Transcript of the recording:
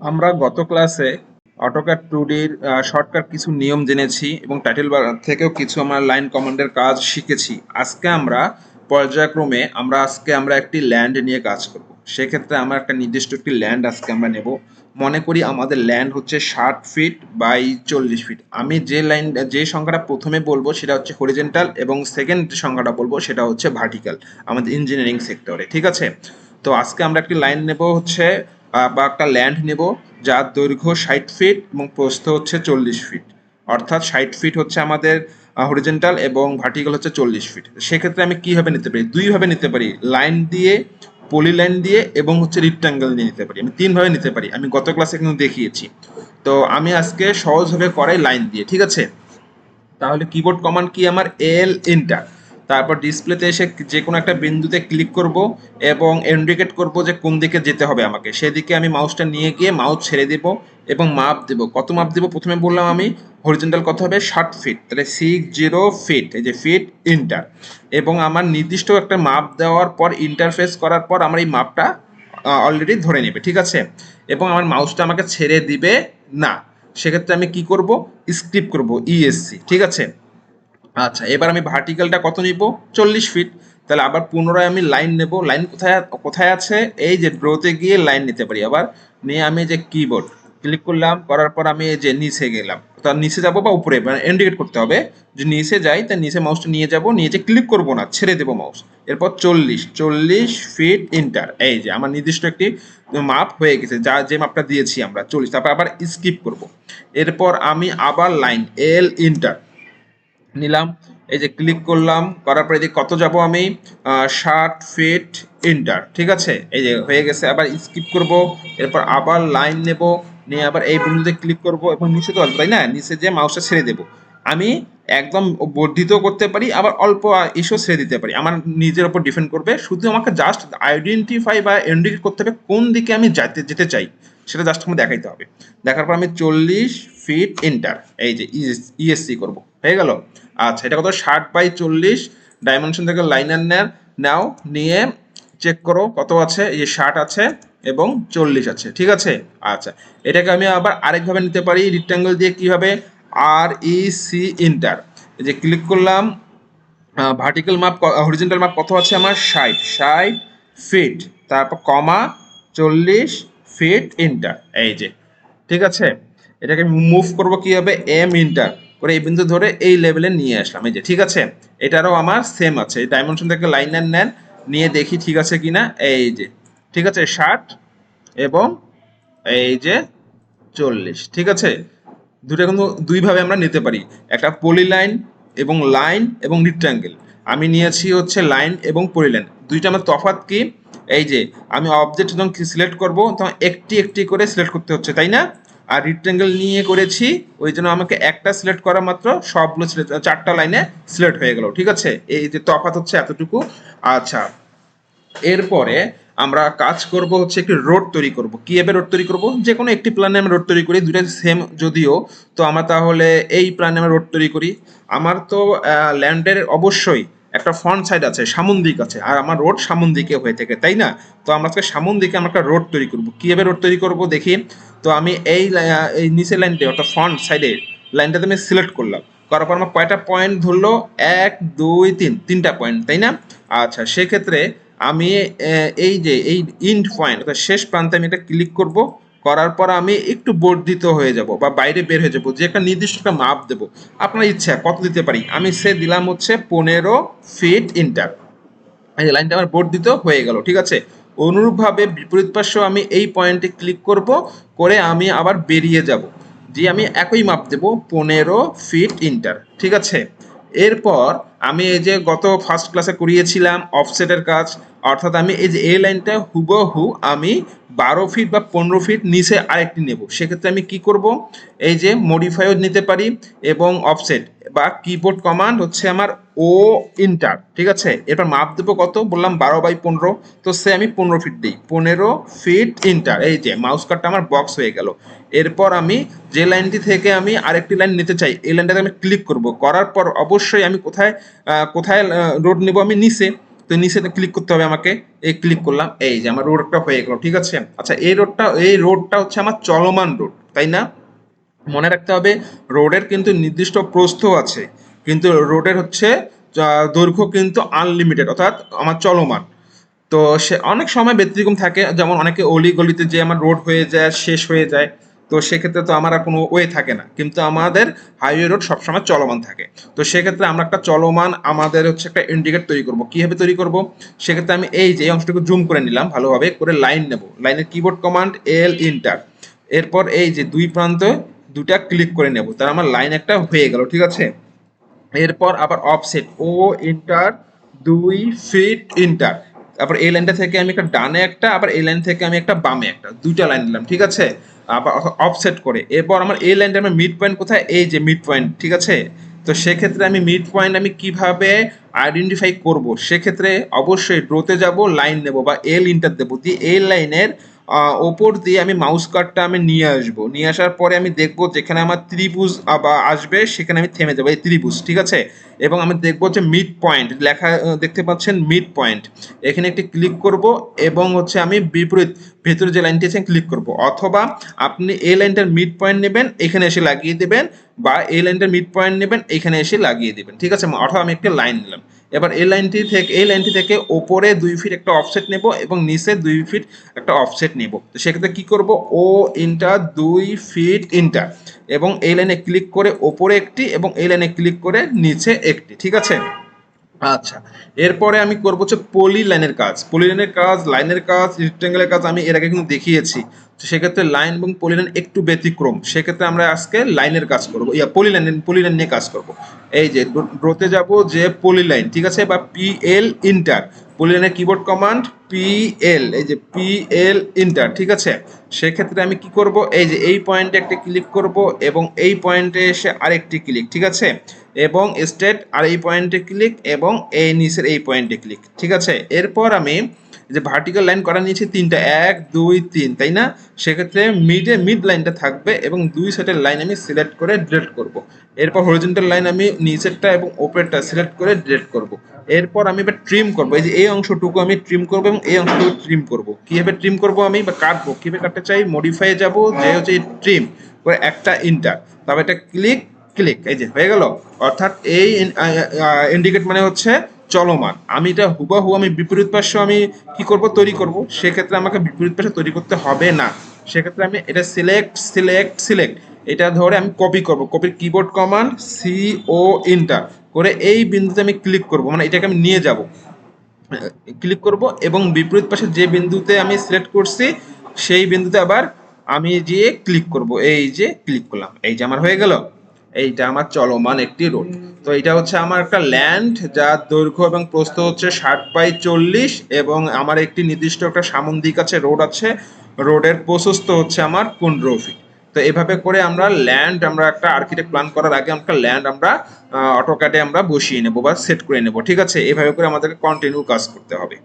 আমরা গত ক্লাসে অটোক্যাড টু ডির শর্টকাট কিছু নিয়ম জেনেছি এবং টাইটেল বার থেকেও কিছু আমরা লাইন কমান্ডের কাজ শিখেছি। আজকে আমরা পর্যায়ক্রমে আমরা আজকে আমরা একটি ল্যান্ড নিয়ে কাজ করব। সেক্ষেত্রে আমরা একটা নির্দিষ্ট একটি ল্যান্ড আজকে আমরা নেব। মনে করি আমাদের ল্যান্ড হচ্ছে ষাট ফিট বাই চল্লিশ ফিট আমি যে লাইন যে সংখ্যাটা প্রথমে বলব সেটা হচ্ছে হরিজেন্টাল এবং সেকেন্ড সংখ্যাটা বলব সেটা হচ্ছে ভার্টিক্যাল আমাদের ইঞ্জিনিয়ারিং সেক্টরে ঠিক আছে? তো আজকে আমরা একটি লাইন নেব হচ্ছে বা একটা ল্যান্ড নেব, যার দৈর্ঘ্য ষাট ফিট এবং প্রস্থ হচ্ছে চল্লিশ ফিট অর্থাৎ ষাট ফিট হচ্ছে আমাদের হরিজেন্টাল এবং ভার্টিক্যাল হচ্ছে চল্লিশ ফিট সেক্ষেত্রে আমি কীভাবে নিতে পারি? দুইভাবে নিতে পারি। লাইন দিয়ে পলি লাইন দিয়ে এবং হচ্ছে রিক্টাঙ্গেল দিয়ে নিতে পারি। আমি তিনভাবে নিতে পারি। আমি গত ক্লাসে কিন্তু দেখিয়েছি। তো আমি আজকে সহজভাবে করাই লাইন দিয়ে, ঠিক আছে? তাহলে কিবোর্ড কমান্ড কি আমার? এল ইন্টার তারপর ডিসপ্লেতে এসে যে কোনো একটা বিন্দুতে ক্লিক করব এবং ইন্ডিকেট করব যে কোন দিকে যেতে হবে আমাকে। সেদিকে আমি মাউসটা নিয়ে গিয়ে মাউস ছেড়ে দেব এবং মাপ দেব। কত মাপ দেব? প্রথমে বললাম আমি হরিজেন্টাল কত হবে? ষাট ফিট তাহলে সিক্স জিরো ফিট এই যে ফিট ইন্টার এবং আমার নির্দিষ্ট একটা মাপ দেওয়ার পর ইন্টারফেস করার পর আমার এই মাপটা অলরেডি ধরে নেবে। ঠিক আছে? এবং আমার মাউসটা আমাকে ছেড়ে দিবে না। সেক্ষেত্রে আমি কি করব? স্ক্রিপ্ট করব। ইএসসি ঠিক আছে? আচ্ছা এবার আমি ভার্টিক্যালটা কত নিব? চল্লিশ ফিট তাহলে আবার পুনরায় আমি লাইন নেব। লাইন কোথায় কোথায় আছে? এই যে ড্রোতে গিয়ে লাইন নিতে পারি। আবার নিয়ে আমি যে কিবোর্ড ক্লিক করলাম, করার পর আমি এই যে নিচে গেলাম। তার নিচে যাব বা উপরে? মানে ইন্ডিকেট করতে হবে। যে নিচে যাই তার নিচে মাউসটা নিয়ে যাব। নিয়ে যে ক্লিক করব না, ছেড়ে দেবো মাউস এরপর চল্লিশ। চল্লিশ ফিট ইন্টার এই যে আমার নির্দিষ্ট একটি মাপ হয়ে গেছে। যা, যে মাপটা দিয়েছি আমরা, চল্লিশ। তারপর আবার স্কিপ করব। এরপর আমি আবার লাইন এল ইন্টার নিলাম। এই যে ক্লিক করলাম, করার পরে কত যাব আমি? ষাট ফিট ইন্টার ঠিক আছে? এই যে হয়ে গেছে, আবার স্কিপ করব, এরপর আবার লাইন নেব, নিয়ে আবার এই বিন্দুতে ক্লিক করব, এবং নিচে তো, তাই না? নিচে যে মাউসটা ছেড়ে দেব। আমি একদম বর্ধিত করতে পারি, আবার অল্প ইস্যু ছেড়ে দিতে পারি। আমার নিজের উপর ডিপেন্ড করবে, শুধু আমাকে জাস্ট আইডেন্টিফাই বা ইন্ডিকেট করতে হবে কোন দিকে আমি যেতে যেতে চাই। সেটা জাস্ট আমাকে দেখাইতে হবে। দেখার পর আমি চল্লিশ ফিট ইন্টার এই যে ইএসসি করব। হয়ে গেল। আচ্ছা এটা কত? ষাট বাই চল্লিশ ডাইমেনশন থেকে লাইনার নেন। নাও, নিয়ে চেক করো কত আছে? এই যে ষাট আছে এবং চল্লিশ আছে, ঠিক আছে? আচ্ছা এটাকে আমি আবার আরেকভাবে নিতে পারি রিক্টাঙ্গেল দিয়ে কীভাবে? আর ই সি ইন্টার যে ক্লিক করলাম ভার্টিক্যাল মাপ হরিজেন্টাল মাপ কত আছে আমার? ষাট। ষাট ফিট তারপর কমা চল্লিশ ফিট ইন্টার এই যে, ঠিক আছে? এটাকে মুভ করব কি হবে এম ইন্টার করে এই বিন্দু ধরে এই লেভেলে নিয়ে আসলাম। এই যে, ঠিক আছে? এটারও আমার সেম আছে। এই ডাইমেনশন থেকে লাইনার নেন, নিয়ে দেখি ঠিক আছে কিনা। এই যে, ঠিক আছে? ষাট এবং এই যে, চল্লিশ, ঠিক আছে? দুটো কিন্তু দুইভাবে আমরা নিতে পারি। একটা পলি লাইন এবং লাইন এবং রিক্টাঙ্গেল আমি নিয়েছি হচ্ছে লাইন এবং পলি লাইন দুইটা আমার তফাৎ কি? এই যে, আমি অবজেক্ট যখন সিলেক্ট করব, তখন একটি একটি করে সিলেক্ট করতে হচ্ছে, তাই না? আর রিক্টাঙ্গেল নিয়ে করেছি, ওই জন্য আমাকে একটা সিলেক্ট করা মাত্র সবগুলো চারটা লাইনে সিলেক্ট হয়ে গেল, ঠিক আছে? এই যে তফাৎ হচ্ছে এতটুকু। আচ্ছা এরপরে আমরা কাজ করব হচ্ছে একটি রোড তৈরি করব। কীভাবে রোড তৈরি করব? যে কোনো একটি প্ল্যানে আমরা রোড তৈরি করি দুটো সেম যদিও। তো আমরা তাহলে এই প্ল্যানে আমরা রোড তৈরি করি। আমার তো ল্যান্ডের অবশ্যই একটা ফ্রন্ট সাইড আছে সামন দিক আছে, আর আমার রোড সামন দিকে হয়ে থাকে, তাই না? তো আমরা আজকে সামন দিকে আমরা একটা রোড তৈরি করব। কীভাবে রোড তৈরি করব দেখি? তো আমি এই এই নিচের লাইনটা অর্থাৎ ফ্রন্ট সাইডে লাইনটাতে আমি সিলেক্ট করলাম। করার পর আমার কয়টা পয়েন্ট ধরলো? এক, দুই, তিন, তিনটা পয়েন্ট তাই না? আচ্ছা সেক্ষেত্রে আমি এই যে, এই ইন্ড পয়েন্ট অর্থাৎ শেষ প্রান্তে আমি এটা ক্লিক করব। করার পর আমি একটু বর্ধিত হয়ে যাব বা বাইরে বের হয়ে যাব, যে একটা নির্দিষ্ট একটা মাপ দেবো। আপনার ইচ্ছা, কত দিতে পারি? আমি সে দিলাম হচ্ছে পনেরো ফিট ইন্টার এই লাইনটা আমার বর্ধিত হয়ে গেল, ঠিক আছে? অনুরূপভাবে বিপরীত পার্শ্ব আমি এই পয়েন্টে ক্লিক করব, করে আমি আবার বেরিয়ে যাব। যে আমি একই মাপ দেব, পনেরো ফিট ইন্টার ঠিক আছে? এরপর আমি এই যে গত ফার্স্ট ক্লাসে করিয়েছিলাম অফসেটের কাজ, অর্থাৎ আমি এই যে এই লাইনটা হুবহু আমি বারো ফিট বা পনেরো ফিট নিচে আরেকটি নেব। সেক্ষেত্রে আমি কি করব? এই যে মডিফাইও নিতে পারি এবং অফসেট বা কিবোর্ড কমান্ড হচ্ছে আমার ও ইন্টার ঠিক আছে? এরপর মাপ দেবো কত? বললাম বারো বাই পনেরো। তো সে আমি পনেরো ফিট দিই। পনেরো ফিট ইন্টার এই যে মাউস কার্ডটা আমার বক্স হয়ে গেল। এরপর আমি যে লাইনটি থেকে আমি আরেকটি লাইন নিতে চাই, এই লাইনটাতে আমি ক্লিক করব। করার পর অবশ্যই আমি কোথায় কোথায় রোড নেব আমি? নিচে। তো নিচে ক্লিক করতে হবে আমাকে। এই ক্লিক করলাম। এই যে আমার রোডটা হয়ে গেল, ঠিক আছে? আচ্ছা এই রোডটা এই রোডটা হচ্ছে আমার চলমান রোড তাই না? মনে রাখতে হবে রোডের কিন্তু নির্দিষ্ট প্রস্থ আছে। কিন্তু রোডের হচ্ছে দৈর্ঘ্য কিন্তু আনলিমিটেড অর্থাৎ আমার চলমান। তো সে, অনেক সময় ব্যতিক্রম থাকে। যেমন অনেকে অলি গলিতে যে আমার রোড হয়ে যায়, শেষ হয়ে যায়। তো সেক্ষেত্রে তো আমার আর কোনো ওয়ে থাকে না। কিন্তু আমাদের হাইওয়ে রোড সবসময় চলমান থাকে। তো সেক্ষেত্রে আমরা একটা চলমান আমাদের হচ্ছে একটা ইন্ডিকেট তৈরি করব। কীভাবে তৈরি করব? সেক্ষেত্রে আমি এই যে অংশটুকু জুম করে নিলাম ভালোভাবে, করে লাইন নেব। লাইনের কিবোর্ড কমান্ড এল ইন্টার এরপর এই যে, দুই প্রান্ত দুটা ক্লিক করে নেব। তার আমার লাইন একটা হয়ে গেল, ঠিক আছে? এরপর আবার অফসেট ও ইন্টার দুই ফিট ইন্টার তারপর এই লাইনটা থেকে আমি একটা ডানে একটা, আবার এই লাইন থেকে আমি একটা বামে একটা। দুইটা লাইন নিলাম, ঠিক আছে? আবার অফসেট করে। এরপর আমার এই লাইনটা আমার মিড পয়েন্ট কোথায়? এই যে মিড পয়েন্ট ঠিক আছে? তো সেক্ষেত্রে আমি মিড পয়েন্ট আমি কীভাবে আইডেন্টিফাই করব? সেক্ষেত্রে অবশ্যই ড্রোতে যাব লাইন নেব বা এল ইন্টার দেবো। দিয়ে এই লাইনের ওপর দিয়ে আমি মাউস কার্ডটা আমি নিয়ে আসব। নিয়ে আসার পরে আমি দেখব যেখানে আমার ত্রিভুজ আসবে, সেখানে আমি থেমে যাব এই ত্রিভুজ, ঠিক আছে? এবং আমি দেখব যে মিড পয়েন্ট লেখা দেখতে পাচ্ছেন মিড পয়েন্ট এখানে একটি ক্লিক করব এবং হচ্ছে আমি বিপরীত ভেতরে যে লাইনটি আছে ক্লিক করব। অথবা আপনি এই লাইনটার মিড পয়েন্ট নেবেন, এখানে এসে লাগিয়ে দেবেন, বা এই লাইনটার মিড পয়েন্ট নেবেন, এখানে এসে লাগিয়ে দেবেন। ঠিক আছে, অথবা আমি একটা লাইন নিলাম। এবার এই লাইনটি থেকে, এই লাইনটি থেকে ওপরে দুই ফিট একটা অফসেট নেব এবং নিচে দুই ফিট একটা অফসেট নেব। তো সেক্ষেত্রে কি করব? ও ইন্টার দুই ফিট ইন্টার এবং এই লাইনে ক্লিক করে ওপরে একটি এবং এই লাইনে ক্লিক করে নিচে একটি। ঠিক আছে? আচ্ছা এরপরে আমি করব হচ্ছে পলি লাইনের কাজ। পলি লাইনের কাজ লাইনের কাজ রেক্টেঙ্গেলের কাজ আমি এর আগে কিন্তু দেখিয়েছি। তো সেক্ষেত্রে লাইন এবং পলি লাইন একটু ব্যতিক্রম। সেক্ষেত্রে আমরা আজকে লাইনের কাজ করব। ইয়া পলি লাইন পলি লাইন নিয়ে কাজ করব। এই যে ড্রোতে যাব যে পলি লাইন ঠিক আছে? বা পি এল ইন্টার পলি লাইনের কিবোর্ড কমান্ড পি এল এই যে পি এল ইন্টার ঠিক আছে? সেক্ষেত্রে আমি কি করব? এই যে, এই পয়েন্টে একটা ক্লিক করব এবং এই পয়েন্টে এসে আরেকটি ক্লিক ঠিক আছে? এবং স্টেট আর এই পয়েন্টে ক্লিক এবং এই নিচের এই পয়েন্টে ক্লিক ঠিক আছে? এরপর আমি যে ভার্টিক্যাল লাইন করা নিয়েছি তিনটা, এক, দুই, তিন, তাই না? সেক্ষেত্রে মিডে মিড লাইনটা থাকবে এবং দুই সেটের লাইন আমি সিলেক্ট করে ডিলেট করব। এরপর হরিজেন্টাল লাইন আমি নিচেরটা এবং ওপেরটা সিলেক্ট করে ডিলেট করব। এরপর আমি এবার ট্রিম করব। এই যে এই অংশটুকু আমি ট্রিম করব এবং এই অংশটুকু ট্রিম করব। কীভাবে ট্রিম করব আমি বা কাটবো? কীভাবে কাটতে চাই? মডিফাই যাব, যে হচ্ছে ট্রিম করে একটা ইন্টার তবে এটা ক্লিক ক্লিক, এই যে, হয়ে গেল। অর্থাৎ এই ইন্ডিকেট মানে হচ্ছে চলমান। আমি এটা হুবাহু, আমি বিপরীত পার্শ্ব আমি কি করব? তৈরি করব। সেক্ষেত্রে আমাকে বিপরীত পার্শ্ব তৈরি করতে হবে না। সেক্ষেত্রে আমি এটা সিলেক্ট সিলেক্ট সিলেক্ট এটা ধরে আমি কপি করব। কপির keyboard command C O enter করে এই বিন্দুতে আমি ক্লিক করব। মানে এটাকে আমি নিয়ে যাব। ক্লিক করব এবং বিপরীত পাশে যে বিন্দুতে আমি সিলেক্ট করছি, সেই বিন্দুতে আবার আমি যে ক্লিক করব। এই যে ক্লিক করলাম। এই যে, আমার হয়ে গেল। এইটা আমার চলমান একটি রোড তো এটা হচ্ছে আমার একটা ল্যান্ড যার দৈর্ঘ্য এবং প্রস্থ হচ্ছে ষাট বাই চল্লিশ এবং আমার একটি নির্দিষ্ট একটা সামন্দিক আছে রোড আছে রোডের প্রশস্ত হচ্ছে আমার পনেরো ফিট তো এভাবে করে আমরা ল্যান্ড আমরা একটা আর্কিটেক্ট প্ল্যান করার আগে একটা ল্যান্ড আমরা অটোক্যাডে আমরা বসিয়ে নেব বা সেট করে নেব ঠিক আছে? এভাবে করে আমাদেরকে কন্টিনিউ কাজ করতে হবে।